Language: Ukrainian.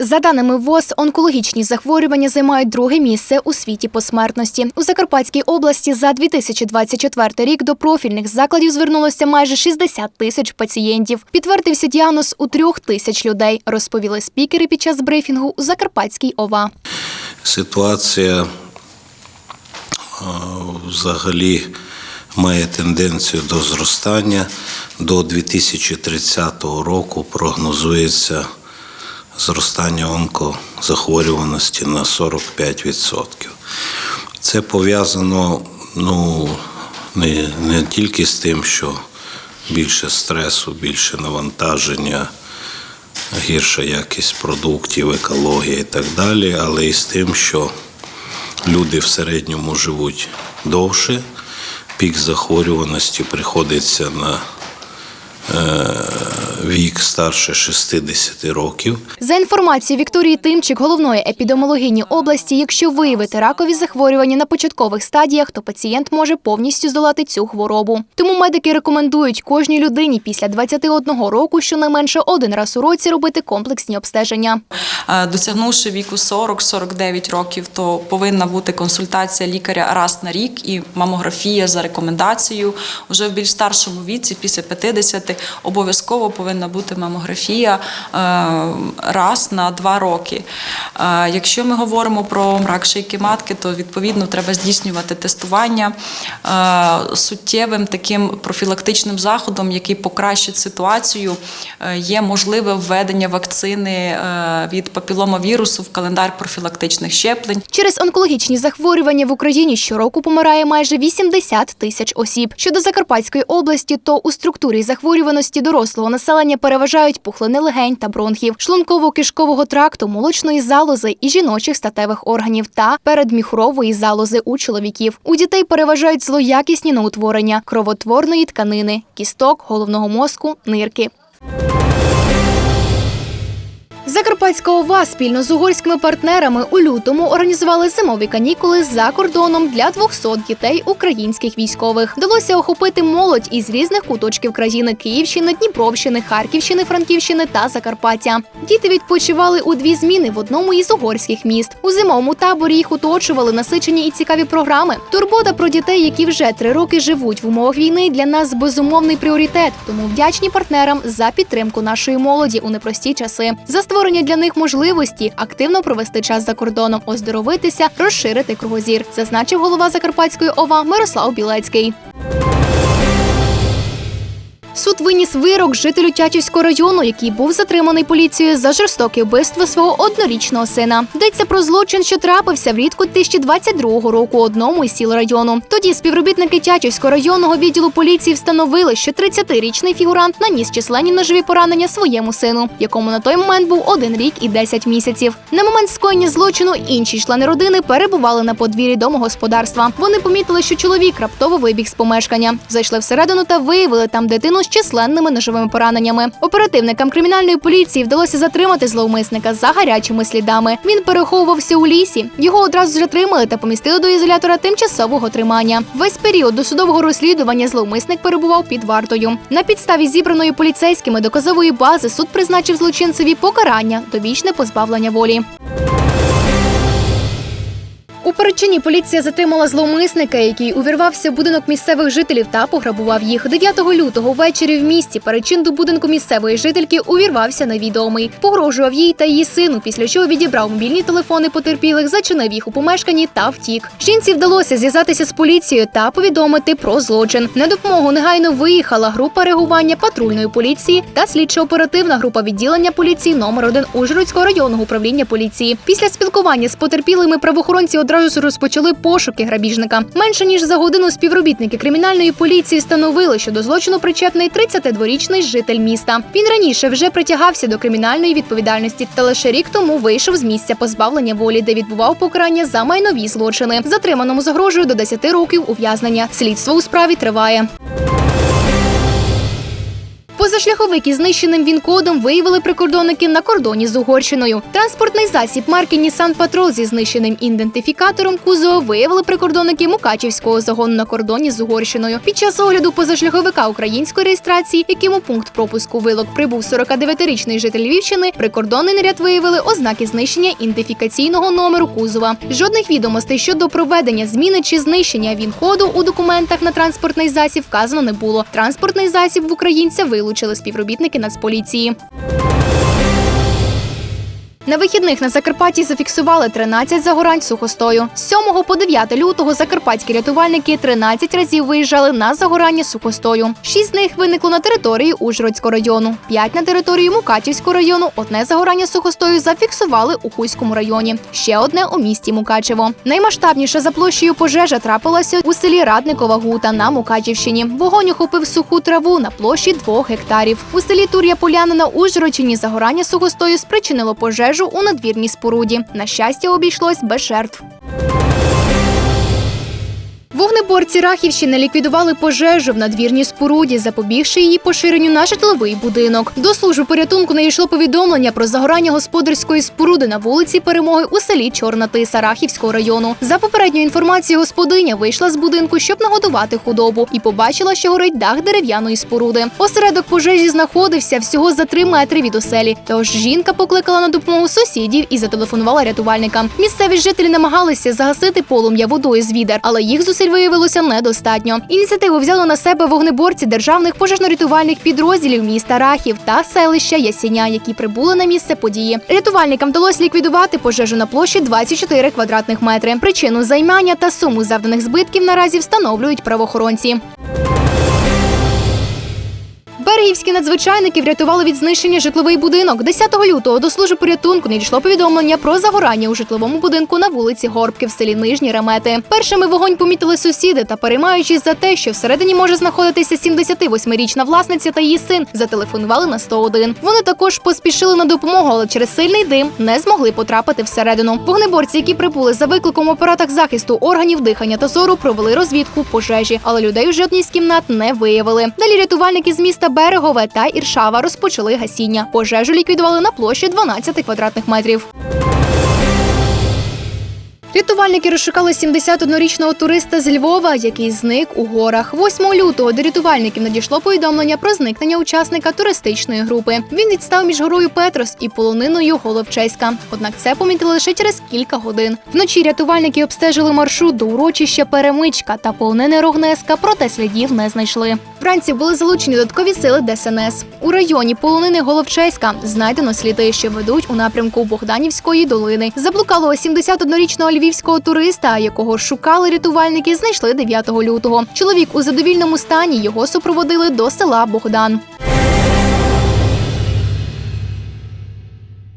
За даними ВОЗ, онкологічні захворювання займають друге місце у світі по смертності. У Закарпатській області за 2024 рік до профільних закладів звернулося майже 60 тисяч пацієнтів. Підтвердився діагноз у трьох тисяч людей, розповіли спікери під час брифінгу у Закарпатській ОВА. Ситуація е, взагалі має тенденцію до зростання. До 2030 року прогнозується зростання онкозахворюваності на 45%. Це пов'язано ну, не, не тільки з тим, що більше стресу, більше навантаження, гірша якість продуктів, екологія і так далі, але і з тим, що люди в середньому живуть довше, пік захворюваності приходиться на е, вік старше 60 років. За інформацією Вікторії Тимчик, головної епідеміологині області, якщо виявити ракові захворювання на початкових стадіях, то пацієнт може повністю здолати цю хворобу. Тому медики рекомендують кожній людині після 21 року щонайменше один раз у році робити комплексні обстеження. Е, Досягнувши віку 40-49 років, то повинна бути консультація лікаря раз на рік і мамографія за рекомендацією. Уже в більш старшому віці, після 50, обов'язково повинна бути мамографія е, раз на два роки. Е, Якщо ми говоримо про рак шийки матки, то відповідно треба здійснювати тестування Е, суттєвим таким профілактичним заходом, який покращить ситуацію, є можливе введення вакцини від папіломавірусу в календар профілактичних щеплень. Через онкологічні захворювання в Україні щороку помирає майже 80 тисяч осіб. Щодо Закарпатської області, то у структурі захворюваності дорослого населення переважають пухлини легень та бронхів, шлунково-кишкового тракту, молочної залози і жіночих статевих органів та передміхурової залози у чоловіків. У дітей переважають злоякісні неутворення кровотворної тканини, кісток, головного мозку, нирки. Закарпатська ОВА спільно з угорськими партнерами у лютому організували зимові канікули за кордоном для 200 дітей українських військових. Вдалося охопити молодь із різних куточків країни Київщини, Дніпровщини, Харківщини, Франківщини та Закарпаття. Діти відпочивали у дві зміни в одному із угорських міст. У зимовому таборі їх оточували насичені і цікаві програми. Турбота про дітей, які вже три роки живуть в умовах війни, для нас безумовний пріоритет. Тому вдячні партнерам за підтримку нашої молоді у непрості часи, за створення для них можливості активно провести час за кордоном, оздоровитися, розширити кругозір, зазначив голова Закарпатської ОВА Мирослав Білецький. Суд виніс вирок жителю Тячівського району, який був затриманий поліцією за жорстоке вбивство свого однорічного сина. Йдеться про злочин, що трапився влітку 2022 року одному із сіл району. Тоді співробітники Тячівського районного відділу поліції встановили, що 30-річний фігурант наніс численні ножові поранення своєму сину, якому на той момент був один рік і 10 місяців. На момент скоєння злочину інші члени родини перебували на подвір'ї домогосподарства. Вони помітили, що чоловік раптово вибіг з помешкання, зайшли всередину та виявили там дитину численними ножовими пораненнями. Оперативникам кримінальної поліції вдалося затримати зловмисника за гарячими слідами. Він переховувався у лісі. Його одразу ж затримали та помістили до ізолятора тимчасового тримання. Весь період досудового розслідування зловмисник перебував під вартою. На підставі зібраної поліцейськими доказової бази суд призначив злочинцеві покарання довічне позбавлення волі. У Перечині поліція затримала зловмисника, який увірвався в будинок місцевих жителів та пограбував їх. 9 лютого ввечері в місті Перечин до будинку місцевої жительки увірвався невідомий. Погрожував їй та її сину, після чого відібрав мобільні телефони потерпілих, зачинив їх у помешканні та втік. Жінці вдалося зв'язатися з поліцією та повідомити про злочин. На допомогу негайно виїхала група реагування патрульної поліції та слідчо-оперативна група відділення поліції номер 1 Ужгородського районного управління поліції. Після спілкування з потерпілими правоохоронці одразу ж розпочали пошуки грабіжника. Менше ніж за годину співробітники кримінальної поліції встановили, що до злочину причетний 32-річний житель міста. Він раніше вже притягався до кримінальної відповідальності, та лише рік тому вийшов з місця позбавлення волі, де відбував покарання за майнові злочини. Затриманому загрожує до 10 років ув'язнення. Слідство у справі триває. Позашляховик із знищеним він-кодом виявили прикордонники на кордоні з Угорщиною. Транспортний засіб марки Nissan Patrol зі знищеним ідентифікатором кузова виявили прикордонники Мукачівського загону на кордоні з Угорщиною. Під час огляду позашляховика української реєстрації, яким пункт пропуску вилок прибув 49-річний житель Львівщини, прикордонний наряд виявили ознаки знищення ідентифікаційного номеру кузова. Жодних відомостей щодо проведення зміни чи знищення він-коду у документах на транспортний засіб вказано не було. Транспортний засіб в українця вилучили співробітники Нацполіції. На вихідних на Закарпатті зафіксували 13 загорань сухостою. З 7 по 9 лютого закарпатські рятувальники 13 разів виїжджали на загорання сухостою. Шість з них виникло на території Ужгородського району, п'ять на території Мукачівського району. Одне загорання сухостою зафіксували у Хуському районі. Ще одне у місті Мукачево. Наймасштабніша за площею пожежа трапилася у селі Радникова Гута на Мукачівщині. Вогонь охопив суху траву на площі двох гектарів. У селі Тур'я Поляна на Ужгородщині загорання сухостою спричинило пожежу у надвірній споруді. На щастя, обійшлось без жертв. Вогнеборці Рахівщини ліквідували пожежу в надвірній споруді, запобігши її поширенню на житловий будинок. До служби порятунку надійшло повідомлення про загорання господарської споруди на вулиці Перемоги у селі Чорна Тиса Рахівського району. За попередньою інформацією, господиня вийшла з будинку, щоб нагодувати худобу, і побачила, що горить дах дерев'яної споруди. Осередок пожежі знаходився всього за три метри від оселі. Тож жінка покликала на допомогу сусідів і зателефонувала рятувальникам. Місцеві жителі намагалися загасити полум'я водою з відер, але їх зусиль виявилося недостатньо. Ініціативу взяли на себе вогнеборці державних пожежно-рятувальних підрозділів міста Рахів та селища Ясіня, які прибули на місце події. Рятувальникам вдалося ліквідувати пожежу на площі 24 квадратних метри. Причину займання та суму завданих збитків наразі встановлюють правоохоронці. Берегівські надзвичайники врятували від знищення житловий будинок. 10 лютого до служби порятунку надійшло повідомлення про загорання у житловому будинку на вулиці Горбки в селі Нижні Ремети. Першими вогонь помітили сусіди та, переймаючись за те, що всередині може знаходитися 78-річна власниця та її син, зателефонували на 101. Вони також поспішили на допомогу, але через сильний дим не змогли потрапити всередину. Вогнеборці, які прибули за викликом в апаратах захисту органів дихання та зору, провели розвідку пожежі, але людей у жодній з кімнат не виявили. Далі рятувальники з міста Берегове та Іршава розпочали гасіння. Пожежу ліквідували на площі 12 квадратних метрів. Рятувальники розшукали 71-річного туриста з Львова, який зник у горах. 8 лютого до рятувальників надійшло повідомлення про зникнення учасника туристичної групи. Він відстав між горою Петрос і полониною Головчеська. Однак це помітили лише через кілька годин. Вночі рятувальники обстежили маршрут до урочища Перемичка та полонини Рогнеска, проте слідів не знайшли. Вранці були залучені додаткові сили ДСНС. У районі полонини Головчеська знайдено сліди, що ведуть у напрямку Богданівської долини. Заблукалого 71-річного львівського туриста, якого шукали рятувальники, знайшли 9 лютого. Чоловік у задовільному стані його супроводили до села Богдан.